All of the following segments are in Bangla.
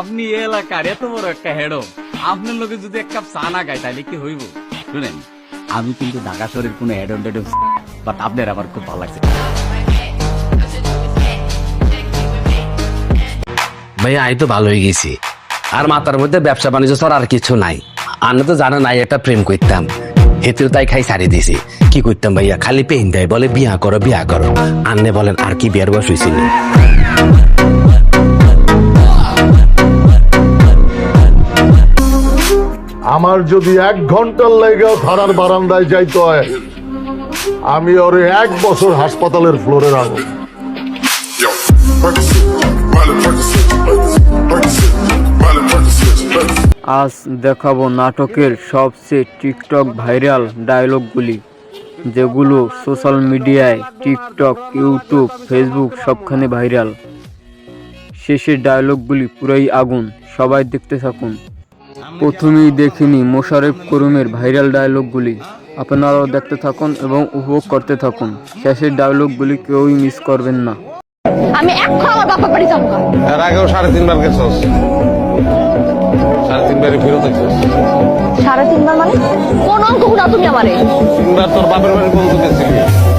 আপনি এলাকার এত বড় একটা হেডো আপনার লোকে যদি এক কাপ চা না খায়, তাহলে কি হইব? শুনেন, আমি কিন্তু ঢাকা শহরের কোনো হেডন টেডন বাট আপনার আমার খুব ভালো লাগছে। ভাইয়া, আমি তো ভালো হয়ে গেছি। আর মাথার মধ্যে ব্যবসা বাণিজ্য ছাড়া আর কিছু নাই। আমি তো জানা নাই একটা প্রেম করতাম। হেতেও তাই খাই সারি দিছি। কি করতাম ভাইয়া? খালি পেন দেয়, বলে বিয়া করো বিয়া করো। আন্নে বলেন, আর কি বিয়ার বয়স হয়েছিল আমার যদি এক ঘণ্টার লেগে থানার বারান্দায় যাইতে হয়, আমি ওরে এক বছর হাসপাতালের ফ্লোরে রাখব. আজ দেখাবো নাটকের সবচেয়ে টিকটক ভাইরাল ডায়লগগুলি, যেগুলো সোশ্যাল মিডিয়ায় টিকটক, ইউটিউব, ফেসবুক সবখানে ভাইরাল শেষের ডায়লগগুলি পুরাই আগুন, সবাই দেখতে থাকুন প্রথমেই দেখিনি মোশারেফ করিমের ভাইরাল ডায়লগগুলি আপনারাও দেখতে থাকুন এবং উপভোগ করতে থাকুন। শেষের ডায়লগগুলি কেউই মিস করবেন না। আমি এখন আমার বাপা বাড়ি যাব। না। এর আগেও সাড়ে তিনবার গেছস। সাড়ে তিনবারই ফেরত আইছস সাড়ে তিনবার মানে? কোন অঙ্ক তুমি আমারে? তিনবার তোর বাপের বাড়ি পর্যন্ত গেছিলি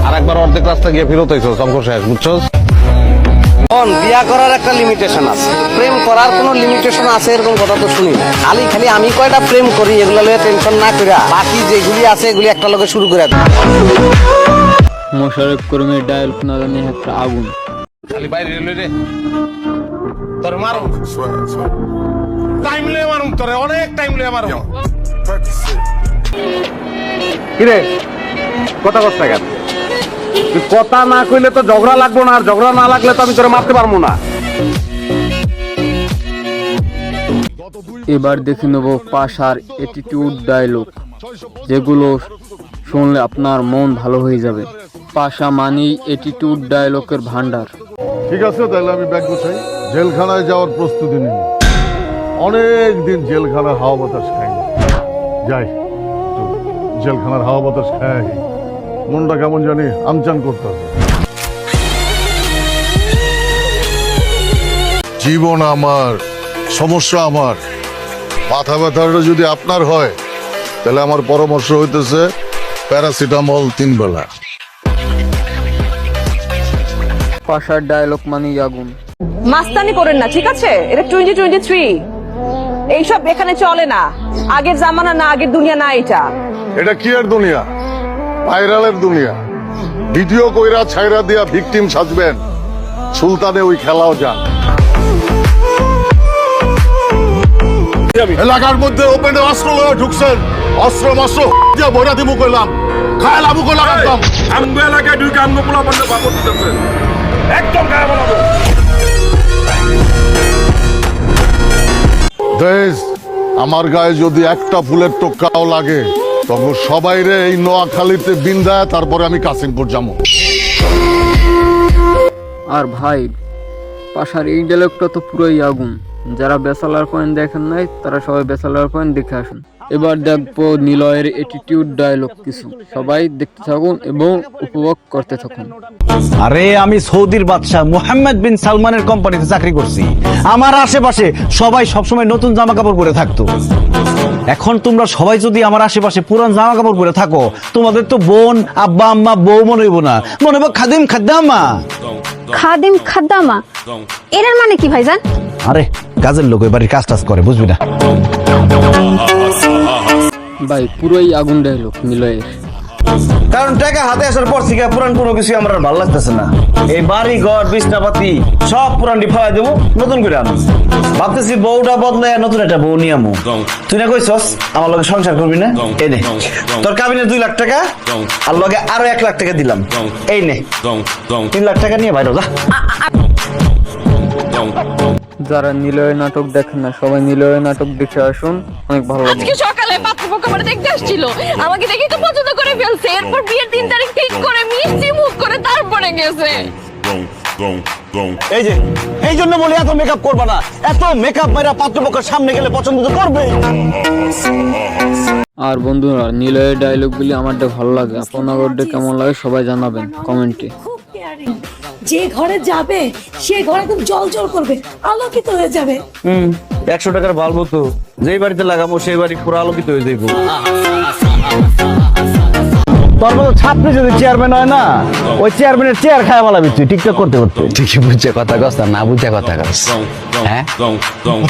আর একবার অর্ধেক রাস্তা গিয়ে ফেরত আইছস অঙ্ক শেষ বুঝছস? বিয়া করার একটা লিমিটেশন আছে। প্রেম করার কোনো লিমিটেশন আছে এরকম কথা তো শুনি না। খালি খালি আমি কয়টা প্রেম করি এগুলো লয়ে টেনশন না করে বাকি যেগুলি আছে এগুলি একটা লগে শুরু করে মোশারেফ করিমের ডায়লগ না জানি একটা আগুন। খালি বাইরে রে। তোর মারুম। টাইম লয়ে মারুম তোরে অনেক টাইম লয়ে মারুম. কিরে কথা কষ্ট কেন? কথা না কইলে তো ঝগড়া লাগবো না আর ঝগড়া না লাগলে তো আমি তোরে মারতে পারব না। এবার দেখে নেব পাশার অ্যাটিটিউড ডায়লগ যেগুলো শুনলে আপনার মন ভালো হয়ে যাবে। পাশা মানেই অ্যাটিটিউড ডায়লগের ভান্ডার ঠিক আছে তাহলে আমি ব্যাগ গোছাই। জেলখানায় যাওয়ার প্রস্তুতি নিই অনেক দিন জেলখানার হাওয়া বাতাস খাইনি। যাই জেলখানার হাওয়া বাতাস খাই। মনটা কেমন জানি আমচান করতে জীবন আমার সমস্যা আমার। মাথা ব্যথাটা যদি আপনার হয় তাহলে আমার পরামর্শ হইতেছে প্যারাসিটামল তিন বেলা। পাশার ডায়লগ মানেই আগুন। মাস্তানি করেন না ঠিক আছে? এটা টোয়েন্টি টোয়েন্টি থ্রি এইসব এখানে চলে না। আগের জামানা না আগের দুনিয়া না এটা। এটা কি আর দুনিয়া? ভাইরালের দুনিয়া। ভিডিও কইরা ছাইরা দিয়া ভিকটিম সাজবেন। সুলতানে ওই খেলাও যান। এলাকার মধ্যে ওপেনে অস্ত্র লয়ে ঢুকছেন। অস্ত্র মাস্ত্র দিয়া বইরা দিমু কইলাম। খায় লাভ কই লাগাতাম আমগো এলাকায় ঢুকে আমগো পোলা বন্ধ বাবর দিতেছে একদম গায়ে বলাবো দেশ আমার গায়ে যদি একটা ফুলের টোকাও লাগে তখন সবাই রে, এই নোয়াখালীতে বিন্দায় তারপরে আমি কাসিমপুর যাব। আর ভাই, পাশার এই ডেলকটা তো পুরোই আগুন। যারা বেসালার পয়েন্ট দেখেন নাই তারা সবাই বেসালার পয়েন্ট দেখে আসুন। এবার দেখব নিলয়ের অ্যাটিটিউড ডায়লগ কিছু। সবাই দেখতে থাকুন এবং উপভোগ করতে থাকুন। আরে আমি সৌদির বাদশাহ মুহাম্মদ বিন সালমানের কোম্পানিতে চাকরি করছি। আমার আশেপাশে সবাই সবসময় নতুন জামা কাপড় পরে থাকতো। এখন তোমরা সবাই যদি আমার আশেপাশে পুরান জামা কাপড় পরে থাকো তোমাদের তো বোন আব্বা আম্মা বউ মনে হইব না। মনে হইব খাদিম খাদ্দামা। খাদিম খাদ্দামা? এটার মানে কি ভাইজান? আরে কাজের লোক ওই বাড়ির কাজ টাজ করে বুঝবি না। ভাই পুরোই আগুন ডায়লগ নিলয়ের। কারণ টাকা হাতে আসার পর থেকে পুরান কোনো কিছু আমার আর ভালো লাগতেছে না। এই বাড়ি ঘর বিছনাপাতি সব পুরান ডিফাই দেবো নতুন করে আনো ভাবতেছি বউটা বদলে নতুন একটা বউ নিয়ে আমো। তুই না কইছস আমার লগে সংসার করবি না? এই নে তোর কাবিনে দুই লাখ টাকা আর লগে আরও এক লাখ টাকা দিলাম। এই নে তিন লাখ টাকা নিয়ে বাইরে যা। যারা নিলয়ের নাটক দেখেন না সবাই নিলয়ের নাটক দেখে আসুন অনেক ভালো আজকে সকালে পাত্রপক্ষ আমার দেখতে আসছিল। আমাকে দেখেই তো পছন্দ করে ফেলছে। এরপর বিয়ের তিন তারিখ ঠিক করে মিষ্টি মুখ করে তারপরে গেছে। এই যে এই জন্য বলি এত মেকআপ করবা না। এত মেকআপ মেরা পাত্রপক্ষের সামনে গেলে পছন্দ তো করবে। আর বন্ধুরা নিলয়ের ডায়লগগুলি আমারটা ভালো লাগে। আপনাদের কেমন লাগে সবাই জানাবেন কমেন্টে। যে ঘরে যাবে সে ঘরে একদম জল জল করবে আলোকিত হয়ে যাবে। হুম একশো টাকার বাল্ব তো। যেই বাড়িতে লাগাবো সেই বাড়ি পুরো আলোকিত হয়ে যাইব। তোর মতো ছাত্রী যদি চেয়ারম্যান হয় না ওই চেয়ারম্যানের চেয়ার খায় মালাবি তুই টিকটক করতে করতে। ঠিকই বুঝছে কথা কস না না বুঝছে কথা কস। হ্যাঁ?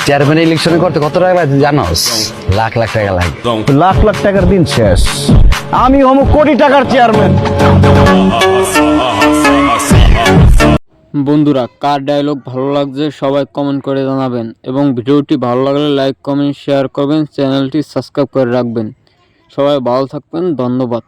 চেয়ারম্যান ইলেকশনে করতে কত টাকা লাগে জানোস? লাখ লাখ টাকা লাগে। লাখ লাখ টাকার দিন শেষ। আমি হম কোটি টাকার চেয়ারম্যান বন্ধুরা, কার ডায়লগ ভালো লাগছে সবাই কমেন্ট করে জানাবেন এবং ভিডিওটি ভালো লাগলে লাইক কমেন্ট শেয়ার করবেন চ্যানেলটি সাবস্ক্রাইব করে রাখবেন। সবাই ভালো থাকবেন, ধন্যবাদ।